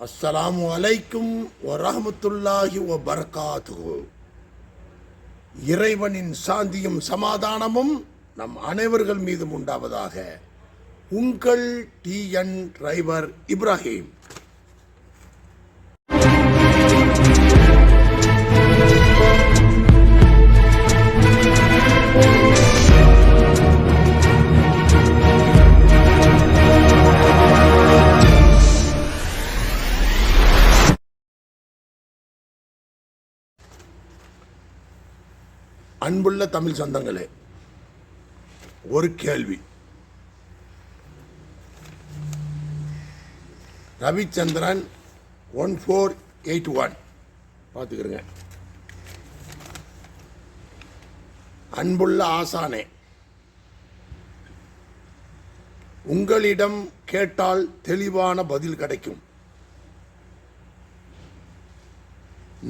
அஸ்ஸலாமு அலைக்கும் வரஹ்மத்துல்லாஹி வ பரகாத்து இறைவனின் சாந்தியும் சமாதானமும் நம் அனைவர்கள் மீதும் உண்டாவதாக உங்கள் டி என் டிரைவர் இப்ராஹிம். அன்புள்ள தமிழ் சொந்தங்களே ஒரு கேள்வி. Ravichandran one four eight one. பார்த்துக்கிறேங்க அன்புள்ள ஆசானே உங்களிடம் கேட்டால் தெளிவான பதில் கிடைக்கும்.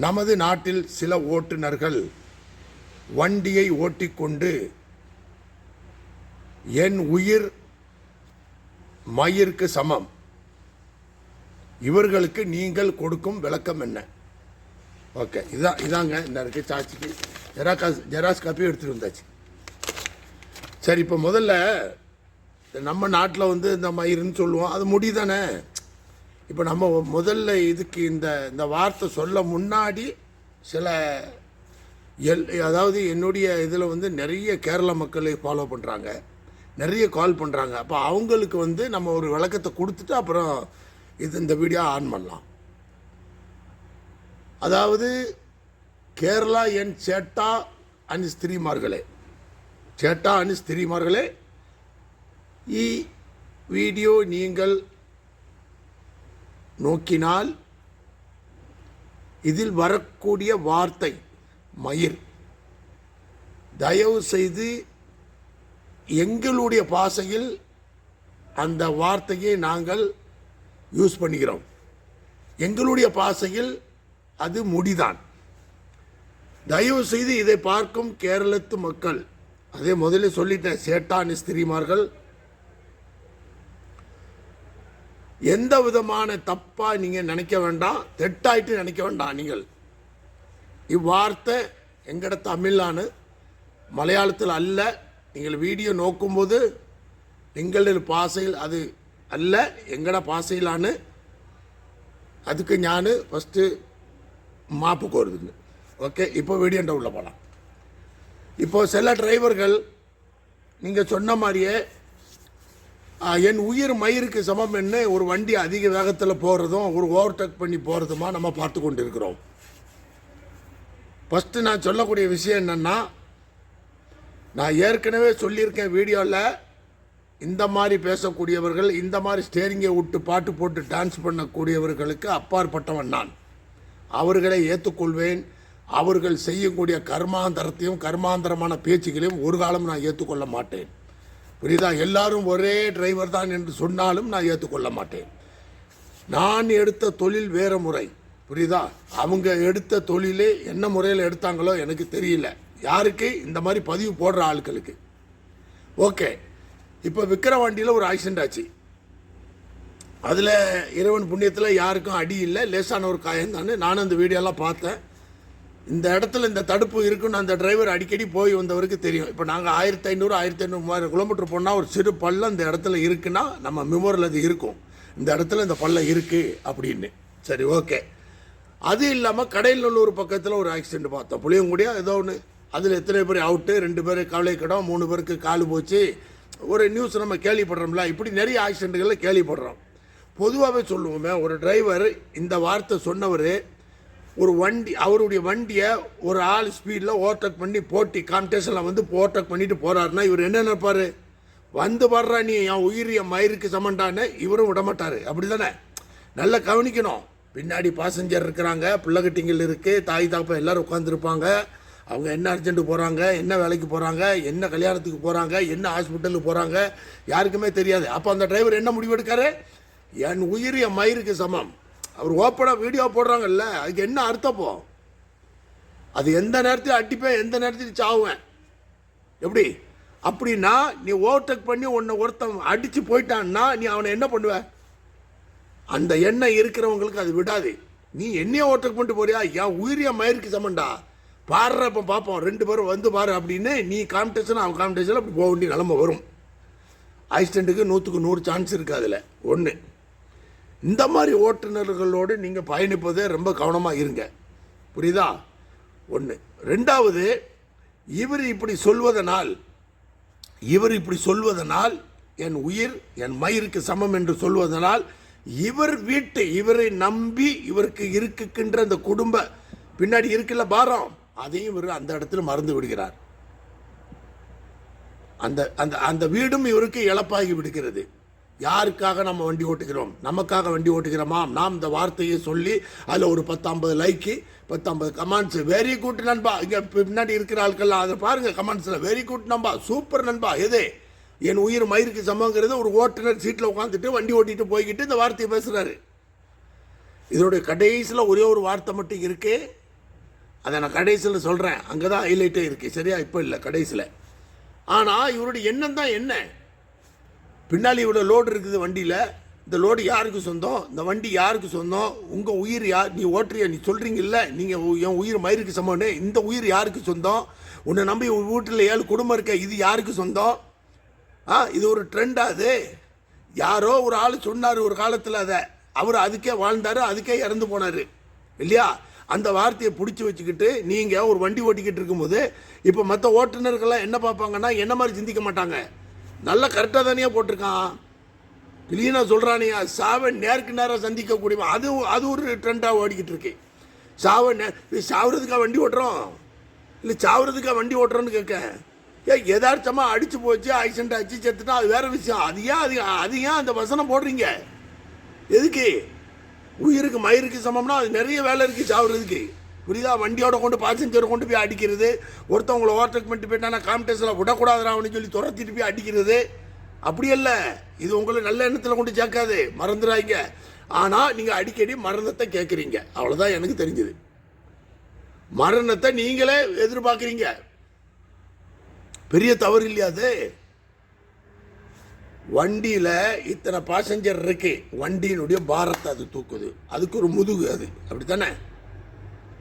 நமது நாட்டில் சில ஓட்டுநர்கள் வண்டியை ஓட்டிக்கொண்டு என் உயிர் மயிருக்கு சமம். இவர்களுக்கு நீங்கள் கொடுக்கும் விளக்கம் என்ன? ஓகே இதான் இதாங்க இந்த இருக்கு சாட்சிக்கு. ஜெராகாஸ் ஜெராக்ஸ் காப்பி எடுத்துகிட்டு வந்தாச்சு. சரி இப்போ முதல்ல நம்ம நாட்டில் வந்து இந்த மயிருன்னு சொல்லுவோம். அது முடி தானே இப்போ நம்ம முதல்ல இதுக்கு இந்த இந்த வார்த்தை சொல்ல முன்னாடி சில எல் அதாவது என்னுடைய இதில் வந்து நிறைய கேரள மக்களை ஃபாலோ பண்ணுறாங்க நிறைய கால் பண்ணுறாங்க அப்போ அவங்களுக்கு வந்து நம்ம ஒரு விளக்கத்தை கொடுத்துட்டு அப்புறம் இது இந்த வீடியோ ஆன் பண்ணலாம். அதாவது கேரளா என் சேட்டா அணி ஸ்திரீமார்களே. சேட்டா அணி ஸ்திரீமார்களே இ வீடியோ நீங்கள் நோக்கினால் இதில் வரக்கூடிய வார்த்தை மயிர். தயவு செய்து எங்களுடைய பாசையில் அந்த வார்த்தையை நாங்கள் யூஸ் பண்ணுகிறோம் எங்களுடைய பாசையில் அது முடிதான். தயவு செய்து இதை பார்க்கும் கேரளத்து மக்கள் அதே முதல்ல சொல்லிட்டேன் சேட்டான் ஸ்திரீமார்கள் எந்த விதமான தப்பாக நீங்கள் நினைக்க வேண்டாம் தெட்டாயிட்டு நினைக்க வேண்டாம் நீங்கள். இவ்வார்த்தை எங்கட தமிழான மலையாளத்தில் அல்ல. நீங்கள் வீடியோ நோக்கும்போது எங்களது பாசையில் அது அல்ல எங்கட பாசையிலான அதுக்கு நான் ஃபஸ்ட்டு மாப்பு கோருதுங்க. ஓகே இப்போ வீடியோண்ட உள்ள போகலாம் இப்போ சில டிரைவர்கள் நீங்கள் சொன்ன மாதிரியே என் உயிர் மயிருக்கு சமம் என்ன ஒரு வண்டி அதிக வேகத்தில் போகிறதும் ஒரு ஓவர்டேக் பண்ணி போகிறதுமா நம்ம பார்த்து கொண்டு இருக்கிறோம் ஃபஸ்ட்டு நான் சொல்லக்கூடிய விஷயம் என்னென்னா நான் ஏற்கனவே சொல்லியிருக்கேன் வீடியோவில் இந்த மாதிரி பேசக்கூடியவர்கள் இந்த மாதிரி ஸ்டேரிங்கை விட்டு பாட்டு போட்டு டான்ஸ் பண்ணக்கூடியவர்களுக்கு அப்பாற்பட்டவன் நான். அவர்களை ஏற்றுக்கொள்வேன் அவர்கள் செய்யக்கூடிய கர்மாந்தரத்தையும் கர்மாந்தரமான பேச்சுகளையும் ஒரு காலம் நான் ஏற்றுக்கொள்ள மாட்டேன். புரியுதா? எல்லாரும் ஒரே டிரைவர் தான் என்று சொன்னாலும் நான் ஏற்றுக்கொள்ள மாட்டேன். நான் எடுத்த தொழில் வேறு முறை. புரியுதா? அவங்க எடுத்த தொழிலே என்ன முறையில் எடுத்தாங்களோ எனக்கு தெரியல. யாருக்கு? இந்த மாதிரி பதிவு போடுற ஆட்களுக்கு. ஓகே. இப்போ விக்கிரவாண்டியில் ஒரு ஆக்சிடென்ட் ஆச்சு. அதில் இறைவன் புண்ணியத்தில் யாருக்கும் அடி இல்லை. லேசான ஒரு காயம் தானே. நானும் அந்த வீடியோலாம் பார்த்தேன். இந்த இடத்துல இந்த தடுப்பு இருக்குன்னு அந்த டிரைவர் அடிக்கடி போய் வந்தவருக்கு தெரியும். இப்போ நாங்கள் ஆயிரத்தி ஐநூறு ஆயிரத்தி ஐநூறு மூவாயிரம் கிலோமீட்டர் போனால் ஒரு சிறு பள்ளம் இந்த இடத்துல இருக்குன்னா நம்ம மெமோரியில் அது இருக்கும். இந்த இடத்துல இந்த பள்ளம் இருக்குது அப்படின்னு. சரி ஓகே அது இல்லாமல் கடையநல்லூர் பக்கத்தில் ஒரு ஆக்சிடென்ட் பார்த்தோம். புளியங்குடியா ஏதோ ஒன்று அதில் எத்தனை பேர் அவுட்டு ரெண்டு பேர் கவலை கடம் மூணு பேருக்கு கால் போச்சு. ஒரு நியூஸ் நம்ம கேள்விப்படுறோம்ல இப்படி நிறைய ஆக்சிடென்ட்டுகளை கேள்விப்படுறோம். பொதுவாகவே சொல்லுவோமே ஒரு டிரைவர் இந்த வார்த்தை சொன்னவர் ஒரு வண்டி அவருடைய வண்டியை ஒரு ஆள் ஸ்பீடில் ஓவர்டேக் பண்ணி போட்டி காம்படிஷனில் வந்து ஓவர்டேக் பண்ணிட்டு போகிறாருன்னா இவர் என்ன நினைப்பார்? வந்து வர்றா நீ என் உயிர் என் மயிருக்கு சமண்டான்னு இவரும் விடமாட்டார். அப்படி தானே நல்லா கவனிக்கணும். பின்னாடி பாசஞ்சர் இருக்கிறாங்க பிள்ளைகட்டிங்கள் இருக்குது தாய் தாப்பா எல்லோரும் உட்காந்துருப்பாங்க அவங்க என்ன அர்ஜென்ட்டு போகிறாங்க என்ன வேலைக்கு போகிறாங்க என்ன கல்யாணத்துக்கு போகிறாங்க என்ன ஹாஸ்பிட்டலுக்கு போகிறாங்க யாருக்குமே தெரியாது. அப்போ அந்த டிரைவர் என்ன முடிவு எடுக்காரு? என் உயிர் என் மயிருக்கு சமம். அவர் ஓப்பனாக வீடியோ போடுறாங்கல்ல அதுக்கு என்ன அர்த்தப்போ அது எந்த நேரத்திலையும் அடிப்பேன் எந்த நேரத்தையும் சாவேன் எப்படி? அப்படின்னா நீ ஓவர்டேக் பண்ணி உன்னை ஒருத்தன் அடித்து போயிட்டான்னா நீ அவனை என்ன பண்ணுவேன் அந்த எண்ணெய் இருக்கிறவங்களுக்கு அது விடாது. நீ என்னைய ஓட்டக்கு கொண்டு போறியா? என் உயிரிய மயிருக்கு சமண்டா. பாடுற இப்போ பார்ப்போம் ரெண்டு பேரும் வந்து பாரு அப்படின்னு நீ காம்படிஷன் அவன் காம்படிஷன் அப்படி போக வேண்டிய நிலமை வரும். ஆக்சிடென்ட்டுக்கு நூற்றுக்கு நூறு சான்ஸ் இருக்குது அதில். ஒன்று இந்த மாதிரி ஓட்டுநர்களோடு நீங்கள் பயணிப்பதே ரொம்ப கவனமாக இருங்க. புரியுதா? ஒன்று ரெண்டாவது இவர் இப்படி சொல்வதனால் இவர் இப்படி சொல்வதனால் என் உயிர் என் மயிருக்கு சமம் என்று சொல்வதனால் இவர் வீட்டு இவரை நம்பி இவருக்கு இருக்குகின்ற அந்த குடும்ப பின்னாடி இருக்குல்ல பாரம் அதையும் இவர் அந்த இடத்துல மறந்து விடுகிறார். அந்த அந்த அந்த வீடும் இவருக்கு இழப்பாகி விடுகிறது. யாருக்காக நம்ம வண்டி ஓட்டுகிறோம்? நமக்காக வண்டி ஓட்டுகிறோமா? நாம் இந்த வார்த்தையை சொல்லி அதில் ஒரு பத்தம்பது லைக்கு பத்தம்பது கமெண்ட்ஸ் வெரி குட் நண்பா. இங்கே பின்னாடி இருக்கிற ஆட்கள்லாம் அதை பாருங்கள் கமெண்ட்ஸில் வெரி குட் நண்பா. சூப்பர் நண்பா. எது? என் உயிர் மயிருக்கு சமங்கிறது ஒரு ஓட்டுநர் சீட்டில் உட்காந்துட்டு வண்டி ஓட்டிட்டு போய்கிட்டு இந்த வார்த்தையை பேசுகிறாரு இதோடைய கடைசியில் ஒரே ஒரு வார்த்தை மட்டும் இருக்கு. அதை நான் கடைசியில் சொல்கிறேன் அங்கே தான் ஹைலைட்டே இருக்குது சரியா? இப்போ இல்லை கடைசியில். ஆனால் இவருடைய எண்ணம் தான் என்ன? பின்னாடி இவ்வளோ லோடு இருக்குது வண்டியில். இந்த லோடு யாருக்கு சொந்தம்? இந்த வண்டி யாருக்கு சொந்தம்? உங்கள் உயிர் யார்? நீ ஓட்டுறிய? நீ சொல்கிறீங்கல்ல நீங்கள் என் உயிர் மயிருக்கு சமம்னு. இந்த உயிர் யாருக்கு சொந்தம்? உன்னை நம்பி உன் வீட்டில் ஏழு குடும்பம் இருக்க. இது யாருக்கு சொந்தம்? ஆ இது ஒரு ட்ரெண்டா அது. யாரோ ஒரு ஆள் சொன்னார் ஒரு காலத்தில் அதை. அவர் அதுக்கே வாழ்ந்தார் அதுக்கே இறந்து போனார். இல்லையா? அந்த வார்த்தையை பிடிச்சி வச்சுக்கிட்டு நீங்கள் ஒரு வண்டி ஓட்டிக்கிட்டு இருக்கும்போது இப்போ மற்ற ஓட்டுநர்கள்லாம் என்ன பார்ப்பாங்கன்னா என்ன மாதிரி சிந்திக்க மாட்டாங்க. நல்லா கரெக்டாக தானே போட்டிருக்கான். கிளீனாக சொல்கிறானியா சாவை நேருக்கு நேராக சந்திக்கக்கூடிய அது அது ஒரு ட்ரெண்டாக ஓடிக்கிட்டு இருக்கு. சாவை நே சாவுறதுக்காக வண்டி ஓட்டுறோம்? இல்லை சாவுறதுக்காக வண்டி ஓட்டுறோன்னு கேட்க. ஏன் எதார்த்தமாக அடிச்சு போச்சு ஆக்சிடென்ட் ஆச்சு செத்துட்டா அது வேறு விஷயம். அது ஏன் அது அது ஏன் அந்த வசனம் போடுறீங்க? எதுக்கு? உயிருக்கு மயிருக்கு சமம்னா அது நிறைய வேலை இருக்குது சாவுறதுக்கு. புரியுதா? வண்டியோட கொண்டு பாசஞ்சரை கொண்டு போய் அடிக்கிறது. ஒருத்தவங்களை ஓவர்டேக் பண்ணிட்டு போயிட்டானா காம்படிஷனில் விடக்கூடாதுடா அவனு சொல்லி துரத்திட்டு போய் அடிக்கிறது. அப்படி அல்ல. இது உங்களை நல்ல எண்ணத்தில் கொண்டு சேர்க்காது. மறந்துடாங்க ஆனால் நீங்கள் அடிக்கடி மரணத்தை கேட்குறீங்க அவ்வளோதான் எனக்கு தெரிஞ்சது. மரணத்தை நீங்களே எதிர்பார்க்குறீங்க. பெரிய தவறு இல்லையா அது? வண்டியில் இத்தனை பாசஞ்சர் இருக்கு. வண்டியினுடைய பாரத்தை அது தூக்குது. அதுக்கு ஒரு முதுகு அது. அப்படி தானே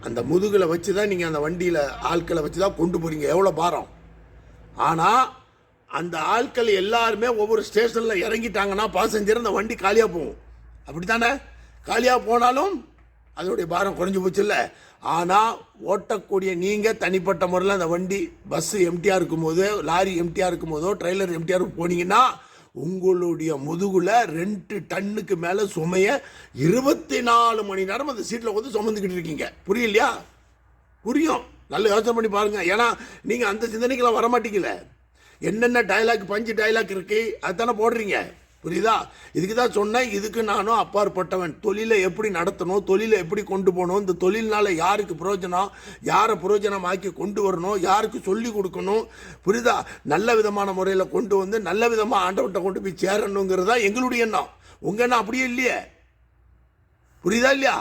அந்த முதுகில் வச்சு தான் நீங்கள் அந்த வண்டியில் ஆட்களை வச்சு தான் கொண்டு போகிறீங்க எவ்வளோ பாரம்? ஆனால் அந்த ஆட்கள் எல்லாருமே ஒவ்வொரு ஸ்டேஷனில் இறங்கிட்டாங்கன்னா பாசஞ்சர் அந்த வண்டி காலியாக போகும். அப்படி தானே காலியாக போனாலும் அதோடைய பாரம் குறைஞ்சி போச்சு இல்லை ஆனால் ஓட்டக்கூடிய நீங்கள் தனிப்பட்ட முறையில் அந்த வண்டி பஸ்ஸு எம்டிஆர் இருக்கும்போது லாரி எம்டிஆர் இருக்கும்போதோ ட்ரெய்லர் எம்டிஆர் போனீங்கன்னா உங்களுடைய முதுகுல ரெண்டு டன்னுக்கு மேலே சுமைய இருபத்தி நாலு மணி நேரம் அந்த சீட்டில் வந்து சுமந்துக்கிட்டு இருக்கீங்க. புரியலையா? புரியும். நல்ல யோசனை பண்ணி பாருங்க. ஏன்னா நீங்கள் அந்த சிந்தனைக்கெல்லாம் வரமாட்டீங்களே என்னென்ன டயலாக் பஞ்சு டைலாக் இருக்கு அதுதானே போடுறீங்க. புரியுதா? இதுக்கு தான் சொன்னேன் இதுக்கு நானும் அப்பாற்பட்டவன். தொழிலை எப்படி நடத்தணும் தொழிலை எப்படி கொண்டு போகணும் இந்த தொழில்னால யாருக்கு பிரயோஜனம் யாரை பிரயோஜனமாக்கி கொண்டு வரணும் யாருக்கு சொல்லி கொடுக்கணும் புரியுதா? நல்ல விதமான முறையில் கொண்டு வந்து நல்ல விதமாக ஆண்டவன்கிட்ட கொண்டு போய் சேரணுங்கிறது தான் எங்களுடைய எண்ணம். உங்கள் எண்ணம் அப்படியே இல்லையே. புரியுதா இல்லையா?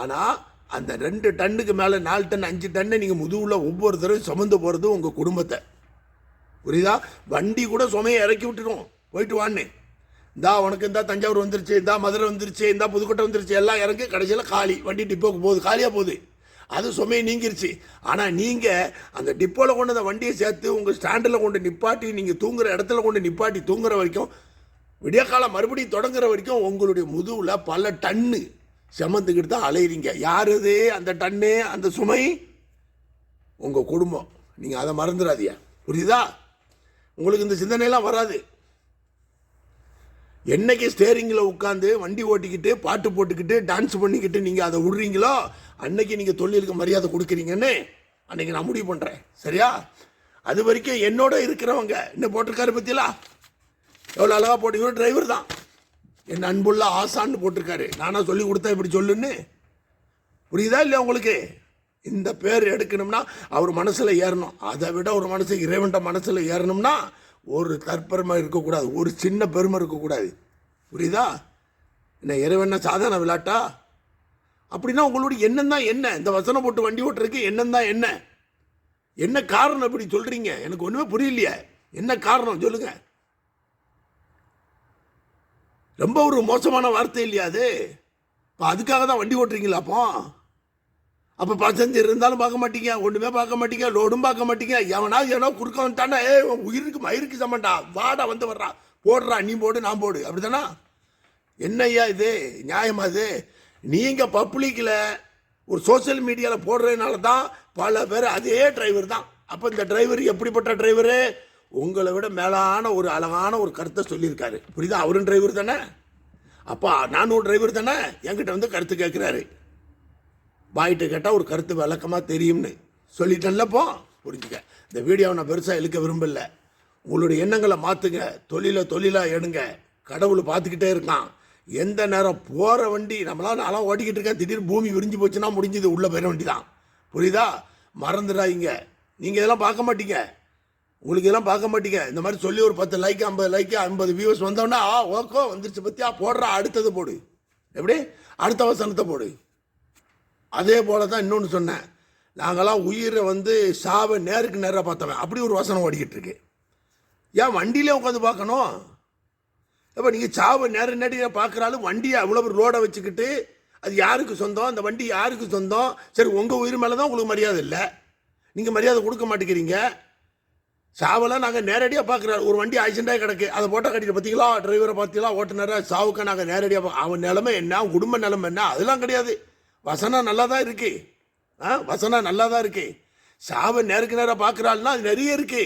ஆனால் அந்த ரெண்டு டன்னுக்கு மேலே நாலு டன் அஞ்சு டன்னு நீங்கள் முதுவில் ஒவ்வொருத்தரும் சுமந்து போகிறது உங்கள் குடும்பத்தை. புரியுதா? வண்டி கூட சுமையை இறக்கி விட்டுரும். போயிட்டு வான்னு. இந்தா உனக்கு இந்தா தஞ்சாவூர் வந்துருச்சு இந்தா மதுரை வந்துருச்சு இந்தா புதுக்கோட்டை வந்துருச்சு எல்லாம் இறங்கி கடைசியில் காலி வண்டி டிப்போக்கு போகுது காலியாக போகுது. அது சுமையை நீங்கிருச்சு. ஆனால் நீங்கள் அந்த டிப்போவில் கொண்டு அந்த வண்டியை சேர்த்து உங்கள் ஸ்டாண்டில் கொண்டு நிப்பாட்டி நீங்கள் தூங்குற இடத்துல கொண்டு நிப்பாட்டி தூங்குற வரைக்கும் விடிய காலம் மறுபடியும் தொடங்குற வரைக்கும் உங்களுடைய முதுவில் பல டன்னு செமந்துக்கிட்டு தான் அலையிறீங்க. யார் அது? அந்த டன்னு அந்த சுமை? உங்கள் குடும்பம். நீங்கள் அதை மறந்துடாதீங்க. புரியுதா? உங்களுக்கு இந்த சிந்தனையெல்லாம் வராது. என்னைக்கு ஸ்டேரிங்கில் உட்காந்து வண்டி ஓட்டிக்கிட்டு பாட்டு போட்டுக்கிட்டு டான்ஸ் பண்ணிக்கிட்டு நீங்கள் அதை விடுறீங்களோ அன்னைக்கு நீங்கள் தொழிலுக்கு மரியாதை கொடுக்குறீங்கன்னு அன்னைக்கு நான் முடிவு பண்ணுறேன் சரியா? அது வரைக்கும் என்னோட இருக்கிறவங்க என்ன போட்டிருக்காரு பத்தியலா? எவ்வளோ அழகாக போட்டு டிரைவர் தான். என் அன்புள்ள ஆசான்னு போட்டிருக்காரு. நானாக சொல்லி கொடுத்தா இப்படி சொல்லுன்னு. புரியுதா இல்லையா உங்களுக்கு? இந்த பேர் எடுக்கணும்னா அவர் மனசில் ஏறணும். அதை விட ஒரு மனசு இறைவன்ட மனசில் ஏறணும்னா ஒரு தற்பெருமை இருக்கக்கூடாது ஒரு சின்ன பெருமை இருக்கக்கூடாது. புரியுதா? என்ன இறைவன சாதாரண விளையாட்டா? அப்படின்னா உங்களுடைய எண்ணம் தான் என்ன? இந்த வசனம் போட்டு வண்டி ஓட்டுறதுக்கு எண்ணம் தான் என்ன? என்ன காரணம் இப்படி சொல்கிறீங்க எனக்கு ஒன்றுமே புரியலையே. என்ன காரணம்? சொல்லுங்க. ரொம்ப ஒரு மோசமான வார்த்தை இல்லையா அது? இப்போ அதுக்காக தான் வண்டி ஓட்டுறீங்களா அப்போ? அப்போ பசஞ்சு இருந்தாலும் பார்க்க மாட்டீங்க ஒன்றுமே பார்க்க மாட்டீங்க லோடும் பார்க்க மாட்டீங்க. எவனா எவனோ குறுக்க வந்துட்டானா ஏ உயிருக்கு மயிருக்கு சமண்டா வாடா வந்து வர்றா. போடுறா நீ போடு நான் போடு. அப்படிதானா? என்னய்யா இது? நியாயமா இது? நீங்கள் பப்ளிக்கில் ஒரு சோஷியல் மீடியாவில் போடுறதுனால தான் பல பேர் அதே டிரைவர் தான். அப்போ இந்த டிரைவர் எப்படிப்பட்ட டிரைவரு உங்களை விட மேலான ஒரு அழகான ஒரு கருத்தை சொல்லியிருக்காரு. புரியுதா? அவரும் டிரைவர் தானே? அப்பா நானும் டிரைவர் தானே? என்கிட்ட வந்து கருத்து கேட்குறாரு. பாய்கிட்ட கேட்டால் ஒரு கருத்து விளக்கமாக தெரியும்னு. சொல்லிட்டேன்லப்போ புரிஞ்சுக்க. இந்த வீடியோவை நான் பெருசாக இழுக்க விரும்பல. உங்களுடைய எண்ணங்களை மாற்றுங்க தொழிலை தொழிலாக எடுங்க. கடவுள் பார்த்துக்கிட்டே இருக்கான். எந்த நேரம் போகிற வண்டி நம்மளால் நல்லா ஓட்டிக்கிட்டு இருக்கேன். திடீர்னு பூமி விரிஞ்சு போச்சுன்னா முடிஞ்சது உள்ளே போயிட வண்டி தான். புரியுதா? மறந்துடாதீங்க. நீங்கள் இதெல்லாம் பார்க்க மாட்டீங்க. உங்களுக்கு இதெல்லாம் பார்க்க மாட்டீங்க. இந்த மாதிரி சொல்லி ஒரு பத்து லைக் ஐம்பது லைக் ஐம்பது வியூஸ் வந்தோன்னா ஆ ஓகோ வந்துருச்சு பற்றியா போடுறா அடுத்தது போடு. எப்படி? அடுத்த வசனத்தை போடு. அதே போல தான் இன்னொன்று சொன்னேன். நாங்களாம் உயிரை வந்து சாவை நேருக்கு நேராக பார்த்தவன். அப்படி ஒரு வசனம் ஓடிக்கிட்டு இருக்கு. ஏன் வண்டியிலே உட்காந்து பார்க்கணும்? அப்போ நீங்கள் சாவை நேர நேரடியாக பார்க்குறாலும் வண்டியை அவ்வளோ ஒரு லோடை வச்சுக்கிட்டு அது யாருக்கு சொந்தம்? அந்த வண்டி யாருக்கு சொந்தம்? சரி உங்கள் உயிர் மேலே தான் உங்களுக்கு மரியாதை இல்லை. நீங்கள் மரியாதை கொடுக்க மாட்டேங்கிறீங்க. சாவெல்லாம் நாங்கள் நேரடியாக பார்க்குறோம். ஒரு வண்டி ஆக்சிடென்டாக கிடக்கு. அதை போட்டால் கட்டிட்டு பார்த்தீங்களா டிரைவரை பார்த்தீங்களா ஓட்டுநரை சாவுக்காக நாங்கள் நேரடியாக அவன் நிலமை என்ன? குடும்ப நிலமை என்ன? அதெல்லாம் கிடையாது. வசனம் நல்லா தான் இருக்கு? ஆ வசனம் நல்லா தான் இருக்கு? சாவை நேருக்கு நேராக பார்க்குறாள்னா அது நிறைய இருக்கு.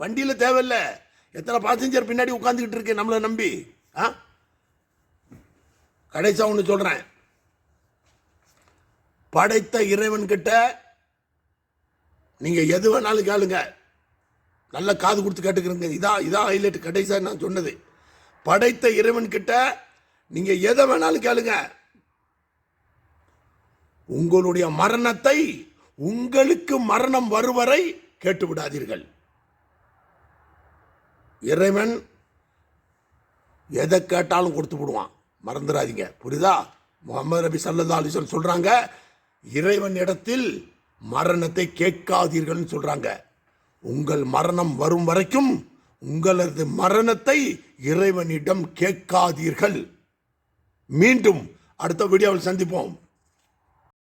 வண்டியில் தேவையில்லை. எத்தனை பாசஞ்சர் பின்னாடி உட்காந்துக்கிட்டு இருக்கு நம்மளை நம்பி? ஆ? கடைசா ஒன்று சொல்கிறேன் படைத்த இறைவன்கிட்ட நீங்கள் எது வேணாலும் கேளுங்க. நல்ல காது கொடுத்து கேட்டுக்கிறீங்க. இதான் இதான் ஹைலைட் கடைசியாக நான் சொன்னது. படைத்த இறைவன் கிட்ட நீங்கள் எதை வேணாலும் கேளுங்க. உங்களுடைய மரணத்தை உங்களுக்கு மரணம் வருவரை கேட்டு விடாதீர்கள் இறைவன் எதை கேட்டாலும் கொடுத்து விடுவான். மறந்துடாதீங்க. புரியுதா? முகமது நபி சல்லா அலிசன் சொல்றாங்க இறைவன் இடத்தில் மரணத்தை கேட்காதீர்கள்னு சொல்றாங்க. உங்கள் மரணம் வரும் வரைக்கும் உங்களது மரணத்தை இறைவனிடம் கேட்காதீர்கள். மீண்டும் அடுத்த வீடியோவில் சந்திப்போம்.